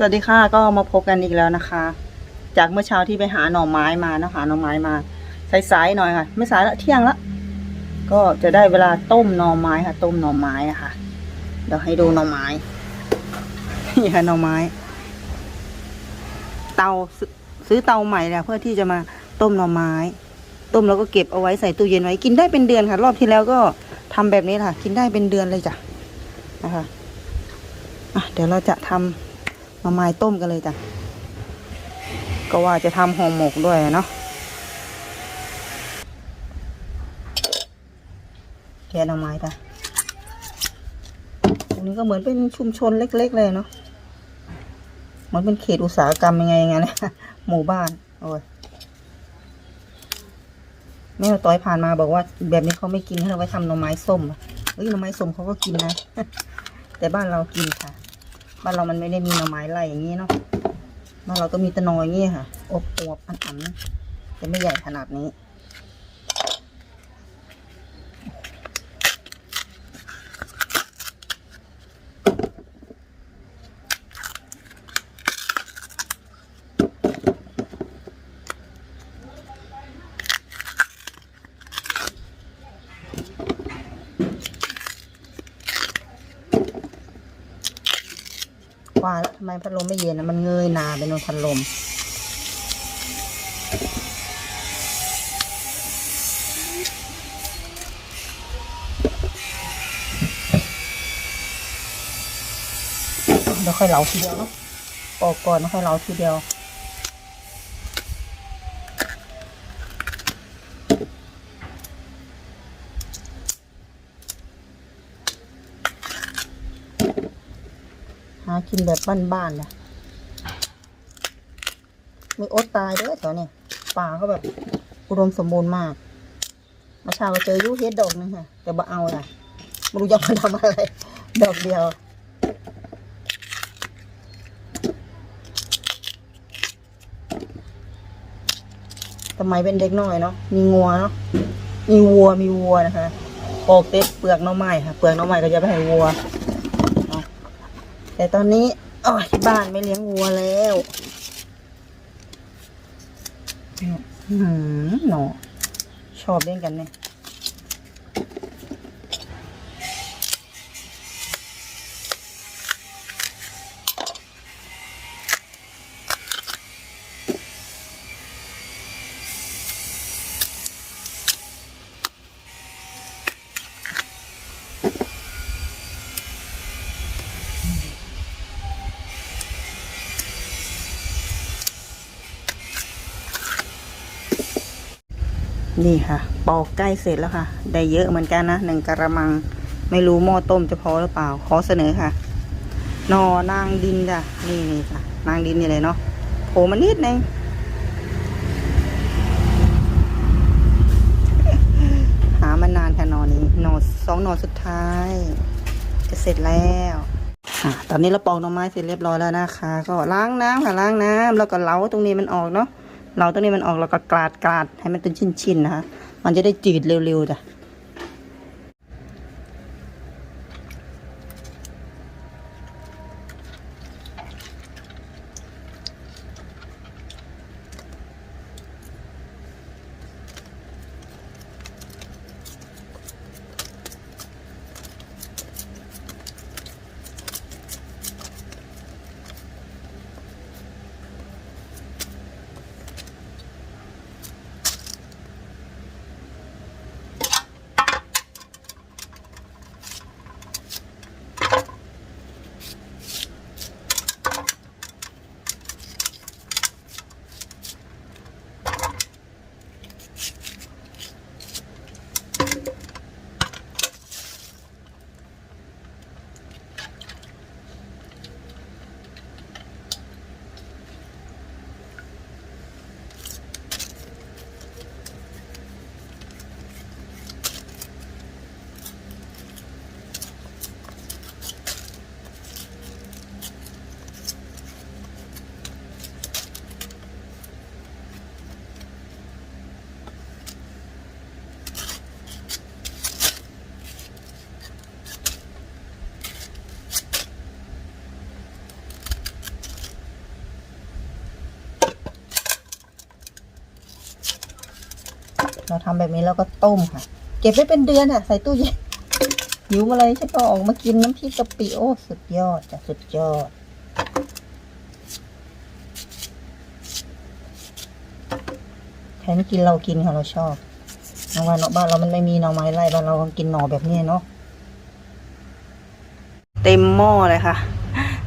สวัสดีค่ะก็มาพบกันอีกแล้วนะคะ จากเมื่อเช้าที่ไปหาหน่อไม้มานะหาหน่อไม้มาสายๆหน่อยค่ะ ไม่สายละเที่ยงละก็จะได้เวลาต้มหน่อไม้ค่ะ ต้มหน่อไม้อะค่ะเดี๋ยวให้ดูหน่อไม้นี่ค่ะหน่อไม้ เตาซื้อซื้อเตาใหม่แล้วเพื่อที่จะมาต้มหน่อไม้ ต้มแล้วก็เก็บเอาไว้ใส่ตู้เย็นไว้กินได้เป็นเดือนค่ะ รอบที่แล้วก็ทำแบบนี้ค่ะ กินได้เป็นเดือนเลยจ้ะนะคะอะเดี๋ยวเราจะทำ หน่อไม้ต้มกันเลยจ้ะ ก็ว่าจะทำห่อหมกด้วยเนาะแกน่อไม้จ้ะตรงนี้ก็เหมือนเป็นชุมชนเล็ก ๆ เลยเนาะเหมันเป็นเขตอุตสาหกรรมยังไงยังไงนะหมู่บ้าน โอ้ยแม่ต้อยผ่านมาบอกว่า แบบนี้เขาไม่กินให้เราไว้ทำหน่อไม้ส้มเฮ้ยหน่อไม้ส้มเขาก็กินนะ แต่บ้านเรากินค่ะ บ้านเรามันไม่ได้มีหน่อไม้ไรอย่างนี้เนาะบ้านเราก็มีตะนอยอย่างนี้ค่ะอบอวบอันอันแต่ไม่ใหญ่ขนาดนี้ ว่าแล้วทำไมพัดลมไม่เย็นนะมันเงยหนาเป็นพัดลมเดี๋ยวค่อยเหลาทีเดียวเนาะปอกก่อนแล้วค่อยเหลาทีเดียว นแบบบ้านๆนะมีอดตายด้วยแถวเนี่ยป่าเขาแบบ อุดมสมบูรณ์มากมาเช้าก็เจอยูเฮ็ดดอกนึงค่ะ แต่บ่เอาน่ะไม่รู้จะมาทำอะไร ดอกเดียวทำไมเป็นเด็กน้อยเนาะ มีงัวเนาะ มีวัว มีวัวนะคะ ปอกเต็ดเปลือกน้องไม้ค่ะ เปลือกน้องไม้ก็จะไปให้วัว แต่ตอนนี้อ๋อที่บ้านไม่เลี้ยงวัวแล้วอืมหนอชอบเล่นกันเนี่ย นี่ค่ะ ปอกใกล้เสร็จแล้วค่ะ ได้เยอะเหมือนกันนะหนึ่งกระมัง ไม่รู้หม้อต้มจะพอหรือเปล่า ขอเสนอค่ะนอนางดินจ้ะนี่นี่ค่ะ นางดินนี่เลยเนาะโผล่มานิดนึงหามานานค่ะนอนี้นอนสองนอนสุดท้าย จะเสร็จแล้วอะตอนนี้เราปอกหน่อไม้เสร็จเรียบร้อยแล้วนะคะ ก็ล้างน้ำค่ะล้างน้ำแล้วก็เล้าตรงนี้มันออกเนาะ เราตรงนี้มันออกแล้วก็กราดกราดให้มันเป็นชิ้นๆนะคะ มันจะได้จืดเร็วๆจ้ะ เราทำแบบนี้แล้วก็ต้มค่ะ เก็บไว้เป็นเดือนอะ ใส่ตู้เย็นหิวมาเลยฉันก็ออกมากินน้ำพริกกะปิโอ้สุดยอดจ้ะสุดยอด แทนกินเรากินค่ะเราชอบบางวันเนาะบ้านเรามันไม่มีหน่อไม้ไร่บ้านเราก็กินหน่อแบบนี้เนาะเต็มหม้อเลยค่ะ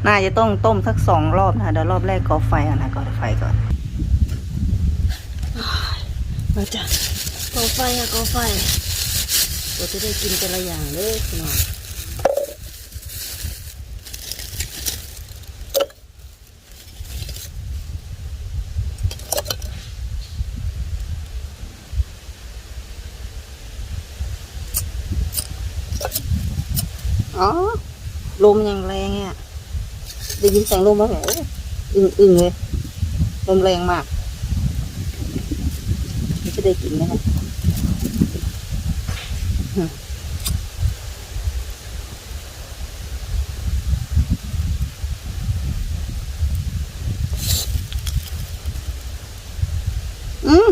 น่าจะต้องต้มสักสองรอบนะคะเดี๋ยวรอบแรกก่อไฟก่อนนะก่อไฟก่อนมาจ้ะ ก่อไฟค่ะก่อไฟเราจะได้กินแต่ละอย่างเลยพี่น้องอ๋อลมอย่างแรงอะได้ยินเสียงลมไหมแหมอึ้งอึ้งๆเลยลมแรงมาก นี่จะได้กินไหมคะอืม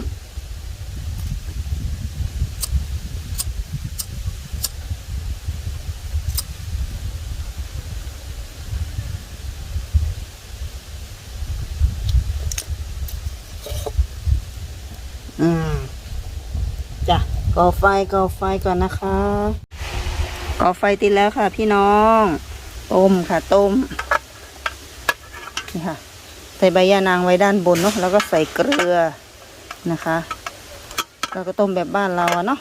อืมจ้ะก่อไฟก่อไฟก่อนนะคะก่อไฟติดแล้วค่ะ พี่น้องต้มค่ะต้มนี่ค่ะ ใส่ใบยานางไว้ด้านบนเนาะแล้วก็ใส่เกลือนะคะแล้วก็ต้มแบบบ้านเราอะเนาะ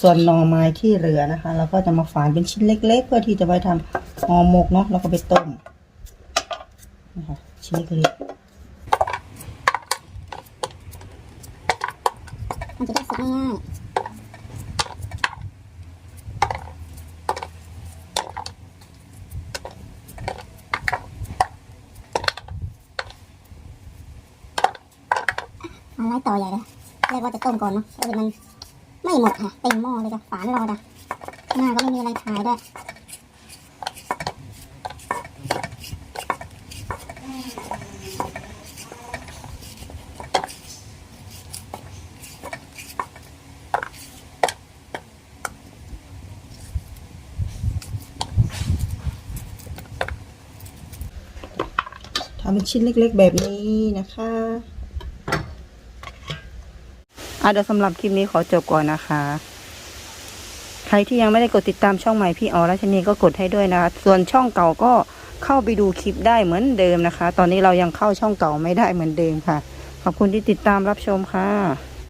ส่วนหน่อไม้ที่เหลือนะคะเราก็จะมาฝานเป็นชิ้นเล็ก ๆ เพื่อที่จะไปทำห่อหมกเนาะแล้วก็ไปต้มนะคะชิ้นเล็ก มันจะได้สุกง่ายๆอะไรต่อใหญ่เลยเรียกว่าจะต้มก่อนเนาะเออมันไม่หมดค่ะเต็มหม้อเลยจ้ะฝานรอจ้ะหน้าก็ไม่มีอะไรถ่ายด้วย เป็นชิ้นเล็กๆแบบนี้นะคะอะเดี๋ยวสำหรับคลิปนี้ขอจบก่อนนะคะ ใครที่ยังไม่ได้กดติดตามช่องใหม่พี่ออราชนีก็กดให้ด้วยนะคะ ส่วนช่องเก่าก็เข้าไปดูคลิปได้เหมือนเดิมนะคะ ตอนนี้เรายังเข้าช่องเก่าไม่ได้เหมือนเดิมค่ะ ขอบคุณที่ติดตามรับชมค่ะ